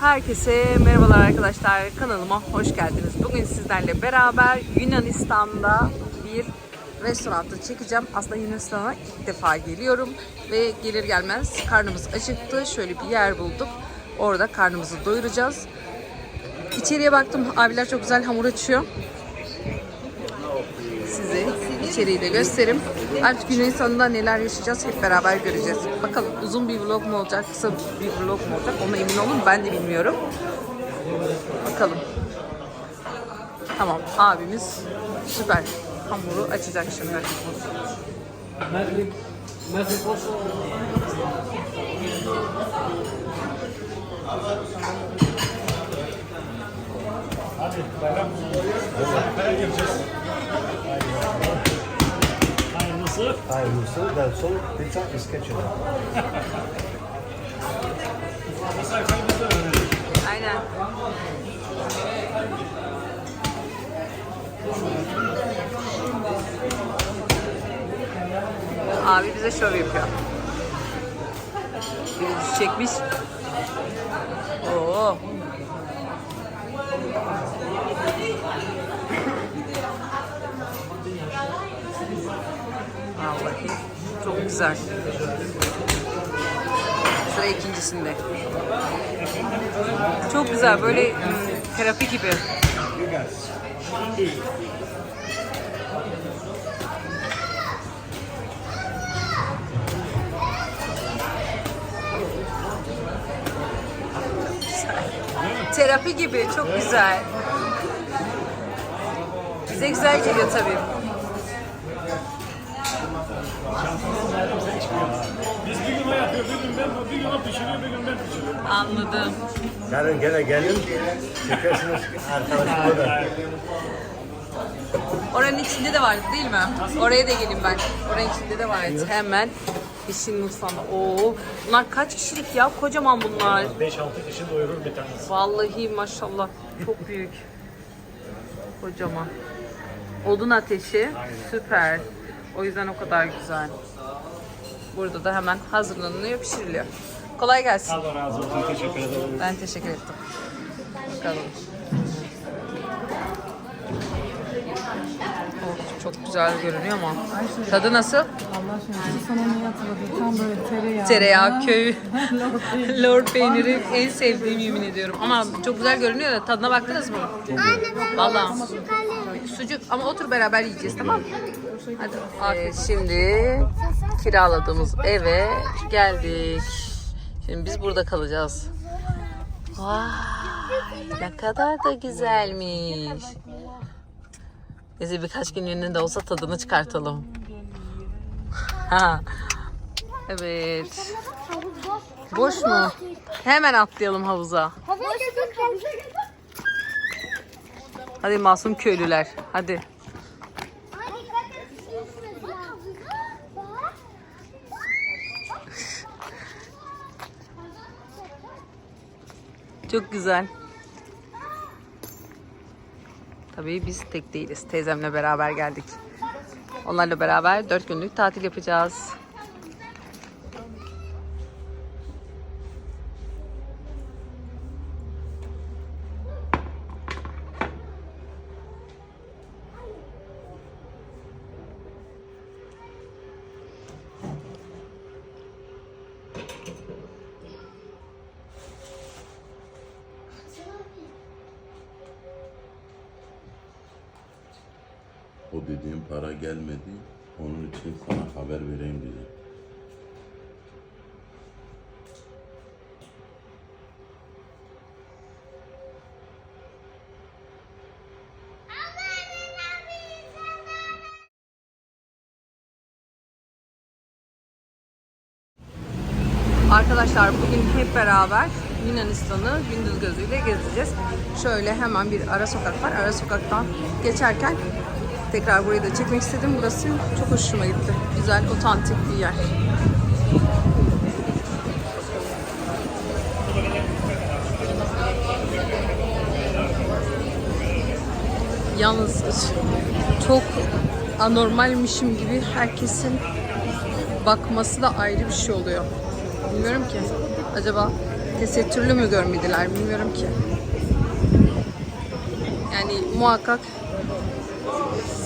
Herkese merhabalar arkadaşlar. Kanalıma hoş geldiniz. Bugün sizlerle beraber Yunanistan'da bir restoranda çekeceğim. Aslında Yunanistan'a ilk defa geliyorum ve gelir gelmez karnımız acıktı. Şöyle bir yer bulduk. Orada karnımızı doyuracağız. İçeriye baktım. Abiler çok güzel hamur açıyor. Size içeriği de gösteririm. Artık günün sonunda neler yaşayacağız hep beraber göreceğiz. Bakalım uzun bir vlog mu olacak, kısa bir vlog mu olacak ona emin olun ben de bilmiyorum. Bakalım. Tamam abimiz süper hamuru açacak şimdi. Hadi bayram. Bayram gireceğiz. Hayırlısı. Ben son pizza İskeçe'de. Bu sayfayı biz de öğrenelim. Aynen. Abi bize şov yapıyor. Bir çekmiş. Oo. Vallahi çok güzel. Sıra ikincisinde. Çok güzel böyle terapi gibi. Terapi gibi çok güzel. Bize güzel geliyor tabii. Biz bir gün o yapıyor, bir gün ben, bir gün o pişiriyor, bir gün ben pişiriyorum. Anladım. Yarın gene gelin. Çekersiniz arkadaşlar da. Oranın içinde de vardı değil mi? Oraya da geleyim ben. Oranın içinde de vardı. Hemen işin mutfağında. Oo, bunlar kaç kişilik ya? Kocaman bunlar. 5-6 kişi doyurur bir tanesi. Vallahi maşallah çok büyük. Kocaman. Odun ateşi süper. O yüzden o kadar güzel. Burada da hemen hazırlanıyor, pişiriliyor. Kolay gelsin. Allah razı olsun, teşekkür ederim. Ben teşekkür ettim. Bakalım. Çok güzel görünüyor ama. Tadı nasıl? Allah aşkına sana ne hatırladı? Tam böyle tereyağı. Tereyağı, köy, lor peyniri en sevdiğim yemin ediyorum. Ama çok güzel görünüyor da tadına baktınız mı? Valla. Sucuk ama otur beraber yiyeceğiz tamam mı? Hadi. Ee, şimdi kiraladığımız eve geldik. Şimdi biz burada kalacağız. Vay, ne kadar da güzelmiş. Neyse birkaç gün önünde olsa tadını çıkartalım. Ha. Evet. Boş mu? Hemen atlayalım havuza. Hadi masum köylüler. Hadi. Çok güzel. Tabii biz tek değiliz. Teyzemle beraber geldik. Onlarla beraber 4 günlük tatil yapacağız. Dediğim para gelmedi. Onun için sana haber vereyim dedim. Arkadaşlar bugün hep beraber Yunanistan'ı gündüz gözüyle gezeceğiz. Şöyle hemen bir ara sokak var. Ara sokaktan geçerken tekrar burayı da çekmek istedim. Burası çok hoşuma gitti. Güzel, otantik bir yer. Yalnız çok anormalmişim gibi herkesin bakması da ayrı bir şey oluyor. Bilmiyorum ki. Acaba Tesettürlü mü görmediler bilmiyorum ki. Yani muhakkak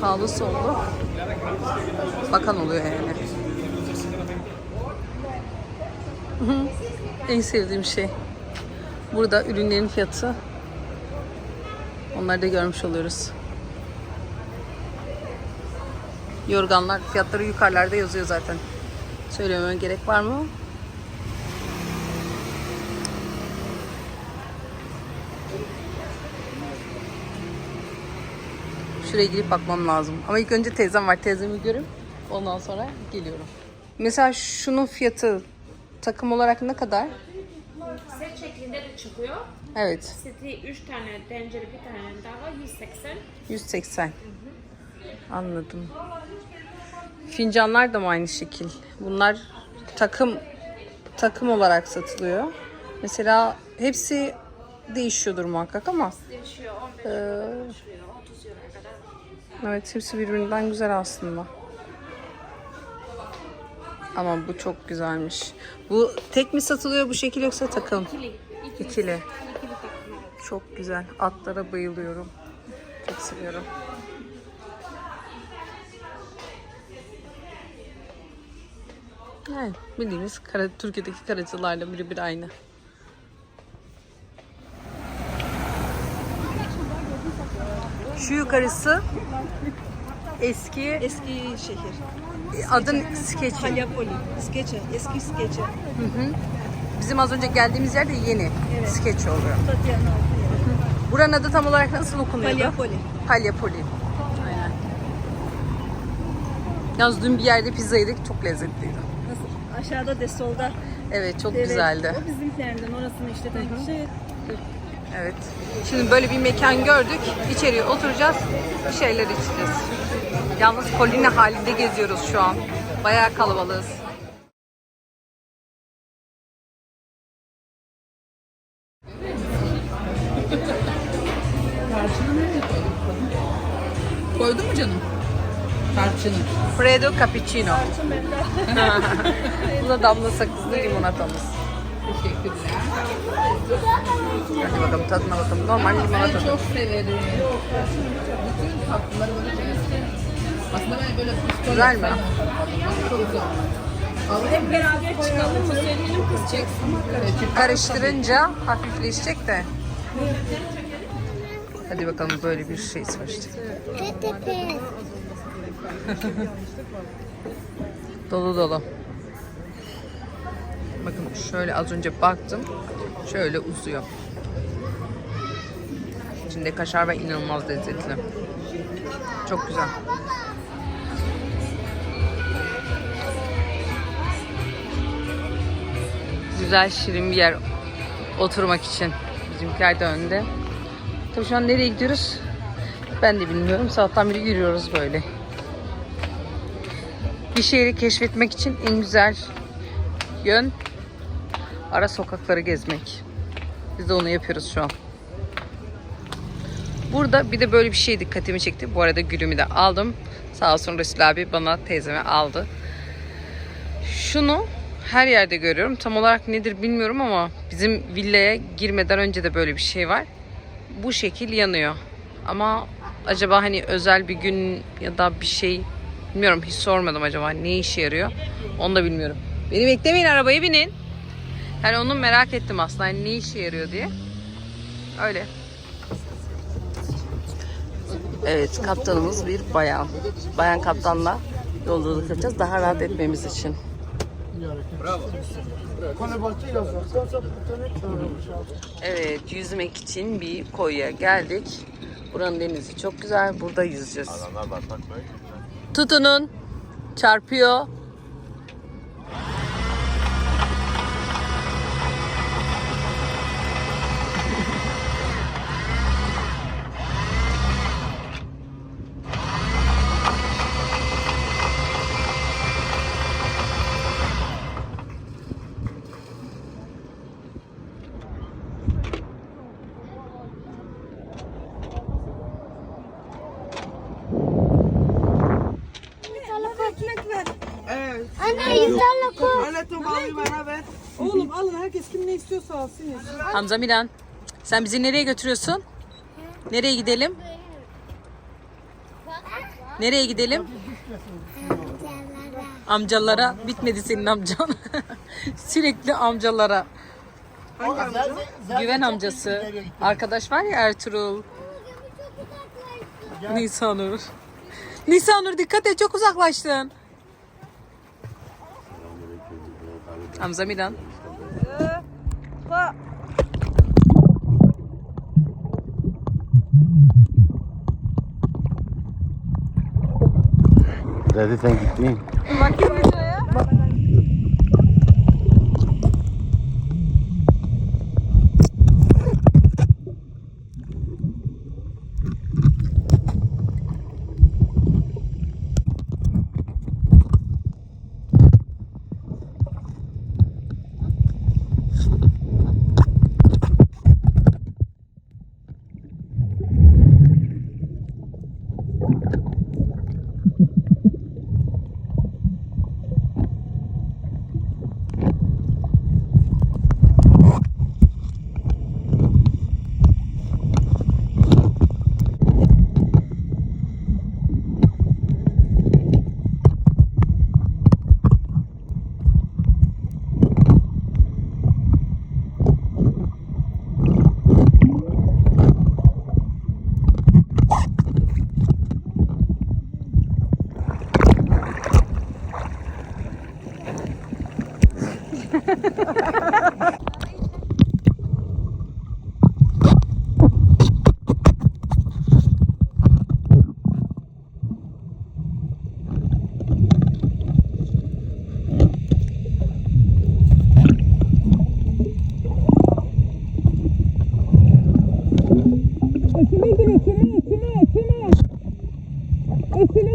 sağlı sollu bakan oluyor yani. En sevdiğim şey. Burada ürünlerin fiyatı. Onları da görmüş oluyoruz. Yorganlar fiyatları yukarılarda yazıyor zaten. Söylememe gerek var mı? Şuraya girip bakmam lazım. Ama ilk önce teyzem var. Teyzemi görüp ondan sonra geliyorum. Mesela şunun fiyatı takım olarak ne kadar? Set şeklinde de çıkıyor. Evet. Seti 3 tane tencere bir tane daha 180. 180. Anladım. Fincanlar da mı aynı şekil? Bunlar takım takım olarak satılıyor. Mesela hepsi değişiyordur muhakkak ama Değişiyor 15 Ee, evet hepsi birbirinden güzel aslında. Ama bu çok güzelmiş. Bu tek mi satılıyor bu şekil yoksa takım? İkili. İkili. İkili. Çok güzel. Atlara bayılıyorum. Çok seviyorum. Yani bildiğimiz kara, Türkiye'deki karacılarla biri bir aynı. Şu yukarısı eski Eski şehir. adın Skeçi. Halyapoli. Skeçe. Eski Skeçe. Bizim az önce geldiğimiz yer de yeni Skeçi oluyor. Tatyana. Buranın adı tam olarak nasıl okunuyordu? Halyapoli. Palyapoli. Aynen. Yalnız dün bir yerde pizza yedik. Çok lezzetliydi. Nasıl? Aşağıda de solda. Evet çok Evet, güzeldi. O bizimkilerinden orasını işleten kişi. Evet. Şimdi böyle bir mekan gördük. İçeriye oturacağız. Bir şeyler içeceğiz. Yalnız koline halinde geziyoruz şu an. Bayağı kalabalığız. Koydun mu canım? Tarçını. Fredo Cappuccino. Bu da damla sakızlı limonatamız. Teşekkürler. Hadi bakalım tadına bakalım. Normal limonata. Ben çok severim. Bütün tatlıları böyle temizlerim. Aslında ben böyle fıstık Güzel mi? Çok güzel. Hep beraber çıkalım mı? Kız çeksin. Karıştırınca hafifleşecek de. Hadi bakalım böyle bir şey seçtik. dolu dolu. Bakın şöyle az önce baktım. Şöyle uzuyor. İçinde kaşar ve inanılmaz lezzetli. Çok güzel. Güzel şirin bir yer oturmak için. Bizimkiler de önde. Tabii şu an nereye gidiyoruz? Ben de bilmiyorum. Sabahtan beri yürüyoruz böyle. Bir şehri keşfetmek için en güzel yön ara sokakları gezmek. Biz de onu yapıyoruz şu an. Burada bir de böyle bir şey dikkatimi çekti. Bu arada gülümü de aldım. Sağ olsun Resul abi bana teyzeme aldı. Şunu her yerde görüyorum. Tam olarak nedir bilmiyorum ama bizim villaya girmeden önce de böyle bir şey var. Bu şekil yanıyor. Ama acaba hani özel bir gün ya da bir şey bilmiyorum hiç sormadım acaba ne işe yarıyor. Onu da bilmiyorum. Beni beklemeyin arabaya binin. Yani onu merak ettim aslında hani ne işe yarıyor diye. Öyle. Evet kaptanımız bir bayan. Bayan kaptanla yolculuk yapacağız daha rahat etmemiz için. Evet yüzmek için bir koyya geldik. Buranın denizi çok güzel. Burada yüzeceğiz. Tutunun. Çarpıyor. Herkes kim ne istiyorsa alsın yesin. Hamza Miran sen bizi nereye götürüyorsun? Nereye gidelim? Nereye gidelim? Amcalara. Bitmedi senin amcan. Sürekli amcalara. Güven amcası. Arkadaş var ya Ertuğrul. Nisanur. Nisanur dikkat et çok uzaklaştın. Hamza What? Dededen gittiğin. Ekine gir ekine ekine ekine. Ekine.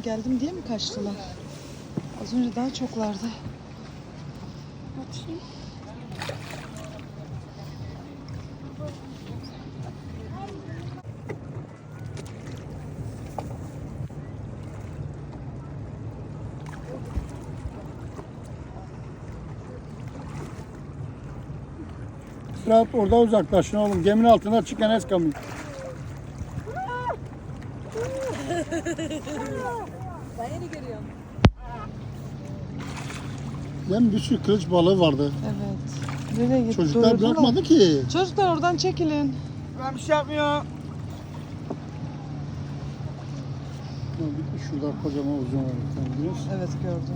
Ben geldim diye mi kaçtılar? Az önce daha çoklardı. Bakayım. Rahat orada uzaklaşın oğlum. Geminin altına çıkan eskamı. Değil Bir sürü kılıç balığı vardı. Evet. Nereye gitti? Çocuklar Doyurdular. bırakmadı ki. Çocuklar oradan çekilin. Ben bir şey yapmıyor. Şurada kocaman uzun var. Biliyorsun. Evet gördüm.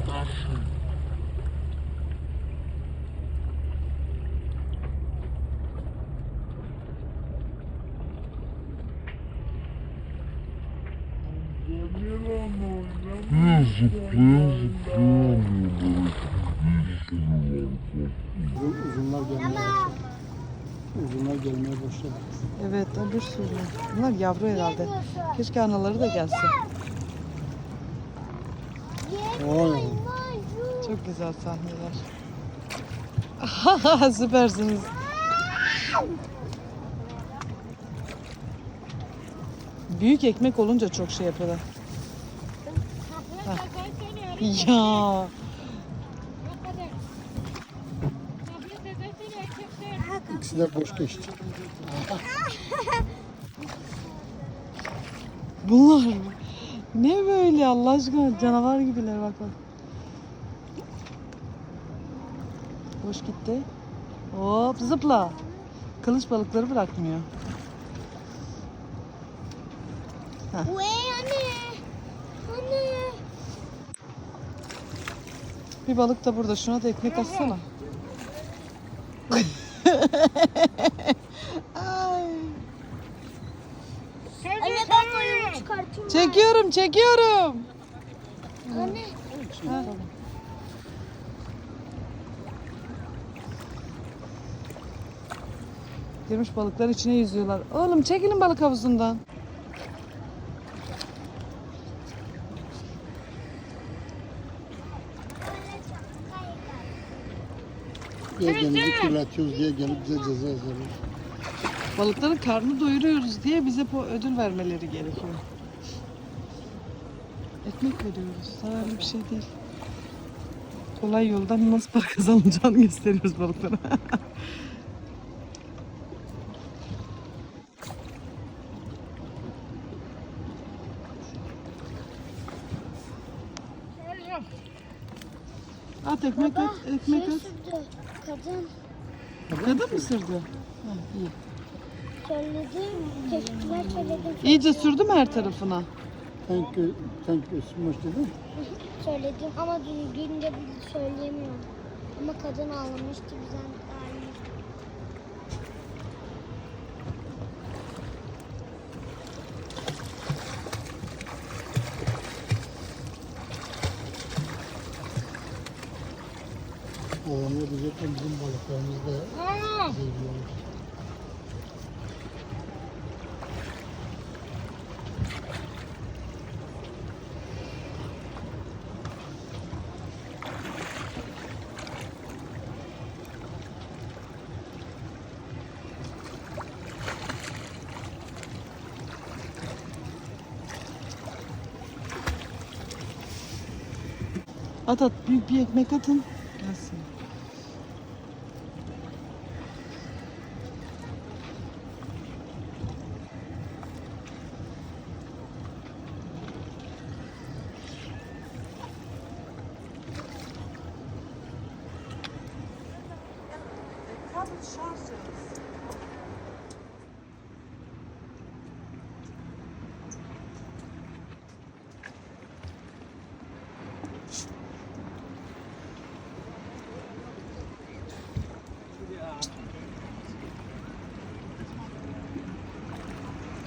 Uzun, uzunlar gelmeye Uzunlar gelmeye başladı. Evet o bir sürü. Bunlar yavru herhalde. Keşke anaları da gelse. Oy. Çok güzel sahneler. Süpersiniz. Büyük ekmek olunca çok şey yapıyorlar. Ya. İkisi de boş geçti. Bunlar ne böyle Allah aşkına canavar gibiler bak bak. Boş gitti. Hop zıpla. Kılıç balıkları bırakmıyor. Uy anne. Anne. Bir balık da burada. Şuna da ekmek atsana. Ay. Anne ben oyunu çıkartayım. Çekiyorum, çekiyorum. Anne. Ha. Girmiş balıklar içine yüzüyorlar. Oğlum çekilin balık havuzundan. Gezgenizi kirletiyoruz diye gelip bize ceza yazarlar. Balıkların karnını doyuruyoruz diye bize bu ödül vermeleri gerekiyor. Ekmek veriyoruz. Zararlı bir şey değil. Kolay yoldan nasıl para kazanılacağını gösteriyoruz balıklara. At ekmek at, ekmek Şey at. sürdü. Kadın Kadın mı sürdü? Ha, iyi. Teşekkürler söyledim. İyice sürdü mü her tarafına? Thank you, thank you so much dedim. Söyledim ama düzgünce bir söyleyemiyorum. Ama kadın ağlamıştı bizden Olanlar diyecekler bizim balıklarımız da zehirliyorlar. At at büyük bir ekmek atın. Gelsin.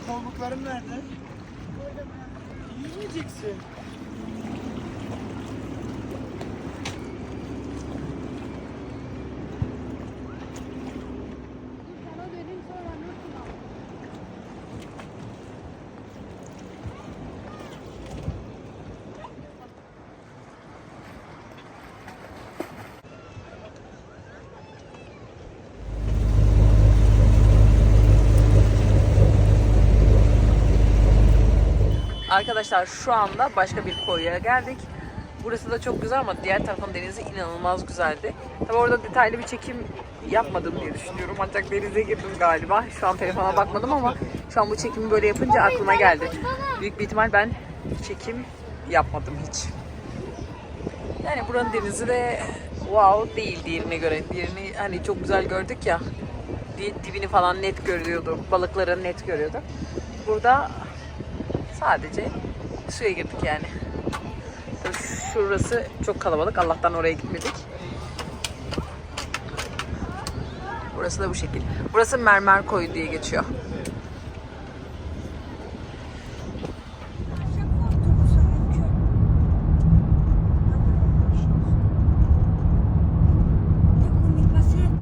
Kolluklarım nerede? Yiyeceksin. Arkadaşlar şu anda başka bir koyuya geldik. Burası da çok güzel ama diğer tarafın denizi inanılmaz güzeldi. Tabi orada detaylı bir çekim yapmadım diye düşünüyorum. Ancak denize girdim galiba. Şu an telefona bakmadım ama şu an bu çekimi böyle yapınca aklıma geldi. Büyük bir ihtimal ben çekim yapmadım hiç. Yani buranın denizi de wow değil diğerine göre. Diğerini hani çok güzel gördük ya. Di- Dibini falan net görüyordu. Balıkları net görüyordu. Burada sadece suya girdik yani. Şurası çok kalabalık. Allah'tan oraya gitmedik. Burası da bu şekil. Burası mermer koyu diye geçiyor.